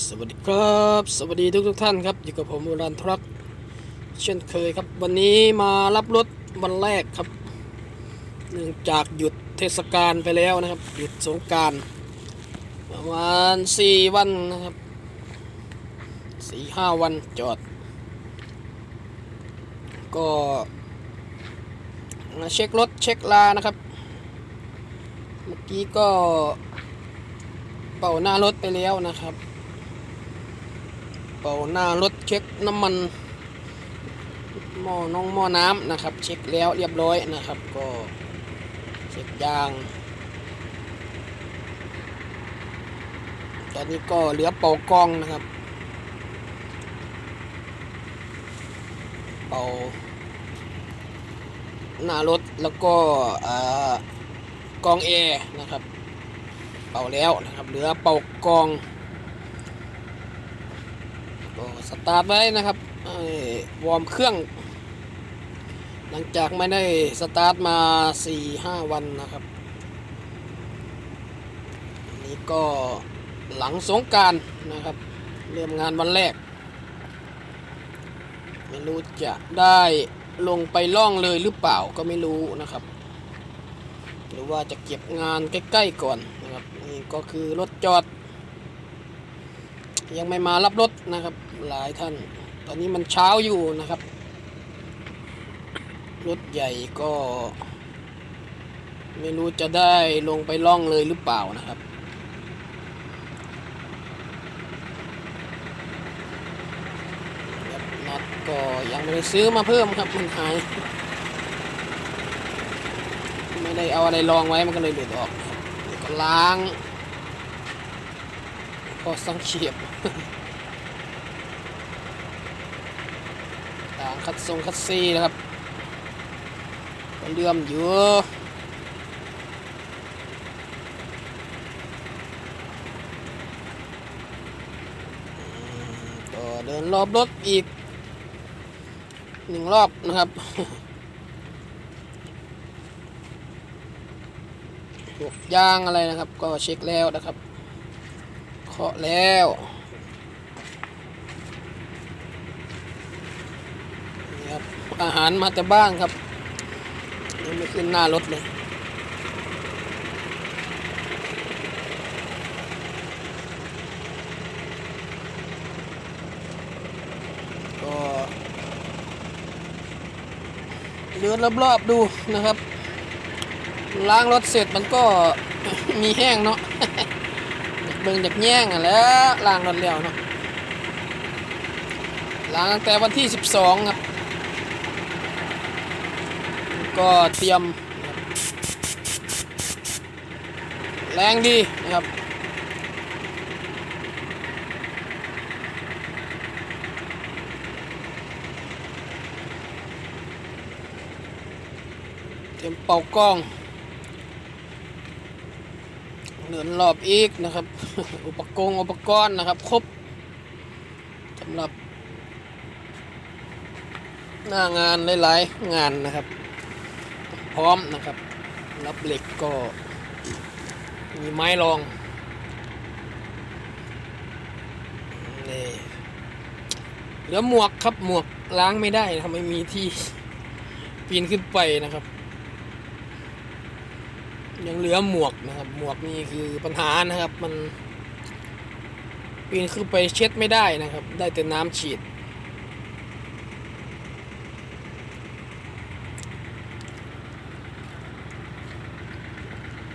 สวัสดีครับ สวัสดีทุกทุกๆท่านครับ อยู่กับผมอุรันทรักเช่นเคยครับ วันนี้มารับรถวันแรกครับ เนื่องจากหยุดเทศกาลไปแล้วนะครับ หยุดสงการประมาณสี่วันนะครับสี่ห้าวันจอด ก็มาเช็ครถเช็คลานะครับ เมื่อกี้ก็เป่าหน้ารถไปแล้วนะครับ เป่าหน้ารถเช็คน้ำมันหม้อน้องหม้อน้ำนะครับ เช็คแล้วเรียบร้อยนะครับ ก็เช็คยาง ตอนนี้ก็เหลือเป่ากล้องนะครับ เป่าหน้ารถแล้วก็อ่ากองแอร์นะครับ เป่าแล้วนะครับ เหลือเป่ากอง สตาร์ทไว้นะครับวอร์มเครื่อง หลังจากไม่ได้สตาร์ทมา 4-5 วันนะครับนนี้ก็หลังสงการนะครับ เริ่มงานวันแรก ไม่รู้จะได้ลงไปล่องเลยหรือเปล่าก็ไม่รู้นะครับ หรือว่าจะเก็บงานใกล้ๆก่อนนะครับนี่ก็คือรถจอด ยังไม่มารับรถนะครับ หลายท่าน ตอนนี้มันเช้าอยู่นะครับ รถใหญ่ก็ ไม่รู้จะได้ลงไปล่องเลยหรือเปล่านะครับครับน็อตก็ยังไม่ได้ซื้อมาเพิ่มครับมันหาย ไม่ได้เอาอะไรรองไว้มันก็เลยหลุดออกก็ล้าง พอสังเขียบล้างคัดทรงคัดซีนะครับก็เลื่อมอยู่อืมก็เดินรอบรถอีกหนึ่งรอบนะครับพวกยางอะไรนะครับ ก็เช็คแล้วนะครับ เคาะแล้วครับอาหารมาแต่บ้านครับยังไม่ขึ้นหน้ารถเลยก็เดินรอบๆดูนะครับ ล้างรถเสร็จมันก็มีแห้งเนาะ เบิ่งจากแย่งอะแล้วล้างรถแล้วเนาะล้างตั้งแต่วันที่ 12 ครับ ก็เตรียม แรงดีนะครับเตรียมเป่ากล้อง เดินรอบอีกนะครับ อุปกรณ์อุปกรณ์นะครับ ครบสำหรับ หน้างานหลายๆงานนะครับ พร้อมนะครับ รับเหล็กก็ มีไม้รองนี่เหลือหมวกครับหมวกล้างไม่ได้ทำไมมีที่ปีนขึ้นไปนะครับ ยังเหลือหมวกนะครับ หมวกนี่คือปัญหานะครับ มันปีนขึ้นไปเช็ดไม่ได้นะครับ ได้แต่น้ำฉีด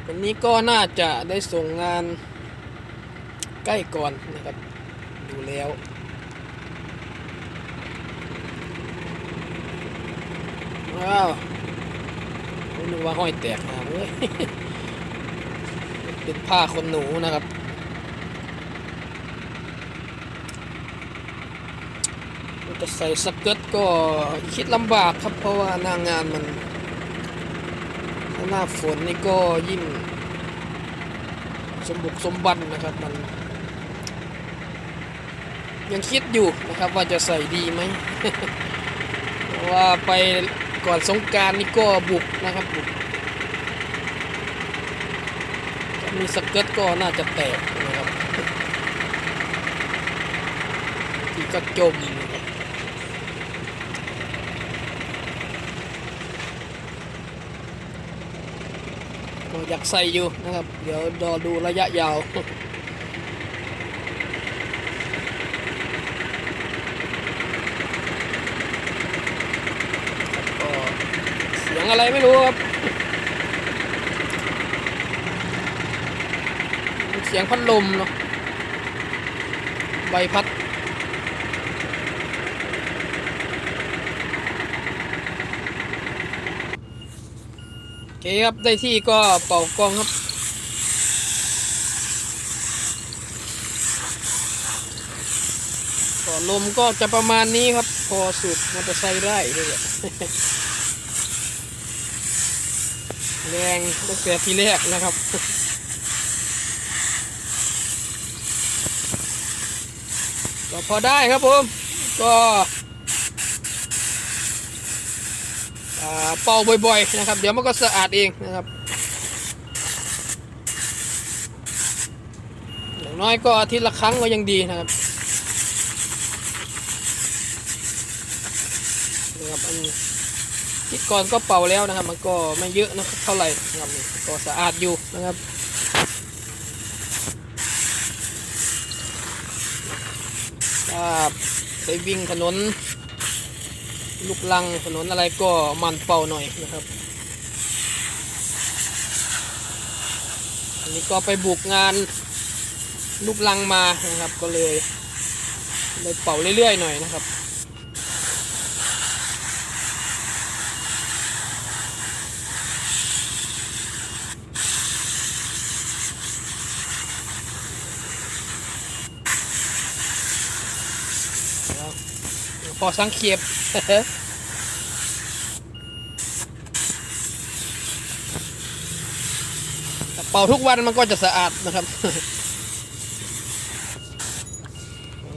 วันนี้ก็น่าจะได้ส่งงานใกล้ก่อนนะครับ ดูแล้วว้าว นึกว่าห้อยแตกมาเว้ยเป็นผ้าขนหนูนะครับ จะใส่สเกิร์ตก็คิดลำบากครับเพราะว่าหน้างานมันถ้าหน้าฝนนี่ก็ยิ่งสมบุกสมบันนะครับมัน ยังคิดอยู่นะครับว่าจะใส่ดีไหมว่าไป ก่อนสงการนี่ก็บุกนะครับบุกมีสเกิร์ตก็น่าจะแตกนะครับที่ก็จมนะครับก็อยากใส่อยู่นะครับ เดี๋ยวรอดูระยะยาว ก็เสีย งอะไรไม่รู้ครับ เสียงพัดลมเนาะใบพัดโอเคครับ ได้ที่ก็เป่ากลองครับก็ลมก็จะประมาณนี้ครับ พอสูบมอเตอร์ไซค์ได้เลย แรงตั้งแต่ทีแรกนะครับก็พอได้ครับผม ก็เป่าบ่อยๆนะครับ เดี๋ยวมันก็สะอาดเองนะครับ อย่างน้อยก็อาทิตย์ละครั้งก็ยังดีนะครับนะครับอันนี้ ที่ก่อนก็เป่าแล้วนะครับ มันก็ไม่เยอะนะครับเท่าไหร่นะครับก็สะอาดอยู่นะครับถ้าไปวิ่งถนน ลูกลังถนนอะไรก็มันเป่าหน่อยนะครับอันนี้ก็ไปบุกงานลูกลังมานะครับ ก็เลยเลยเป่าเรื่อยๆหน่อยนะครับ พอสังเขียบเป่าทุกวันมันก็จะสะอาดนะครับ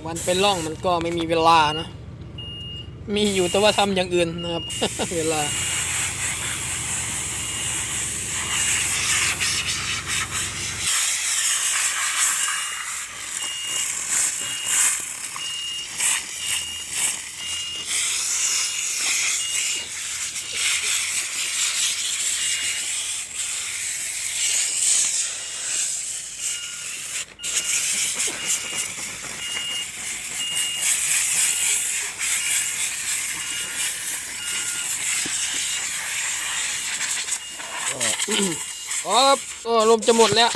วันเป็นร่องมันก็ไม่มีเวลานะ มีอยู่แต่ว่าทำอย่างอื่นนะครับ เวลา ครับโอ้ลมจะหมดแล้ว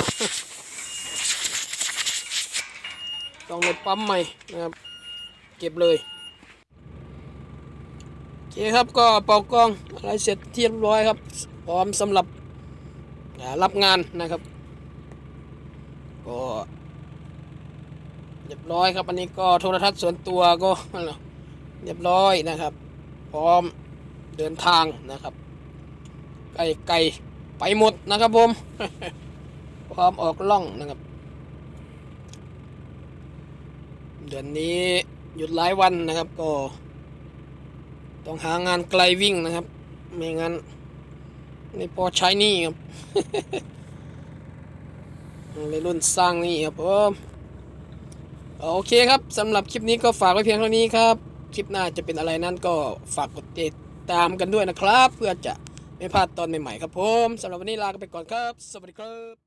ต้องเลยปั๊มใหม่นะครับ เก็บเลยโอเคครับก็เป่ากล้องอะไรเสร็จเรียบร้อยครับ พร้อมสำหรับรับงานนะครับ ก็เรียบร้อยครับอันนี้ก็โทรทัศน์ส่วนตัวก็เรียบร้อยนะครับ พร้อมเดินทางนะครับไก่ไก่ ไปหมดนะครับผม พร้อมออกล่องนะครับ เดือนนี้หยุดหลายวันนะครับ ก็ ต้องหางานไกลวิ่งนะครับ ไม่งั้นไม่พอใช้หนี่ครับในรุ่นสร้างหนี่ครับผมโอเคครับสำหรับคลิปนี้ก็ฝากไว้เพียงเท่านี้ครับ คลิปหน้าจะเป็นอะไรนั้นก็ฝากกดติดตามกันด้วยนะครับ เพื่อจะ ไม่พลาดตอนใหม่ๆครับผมสำหรับวันนี้ลากันไปก่อนครับ สวัสดีครับ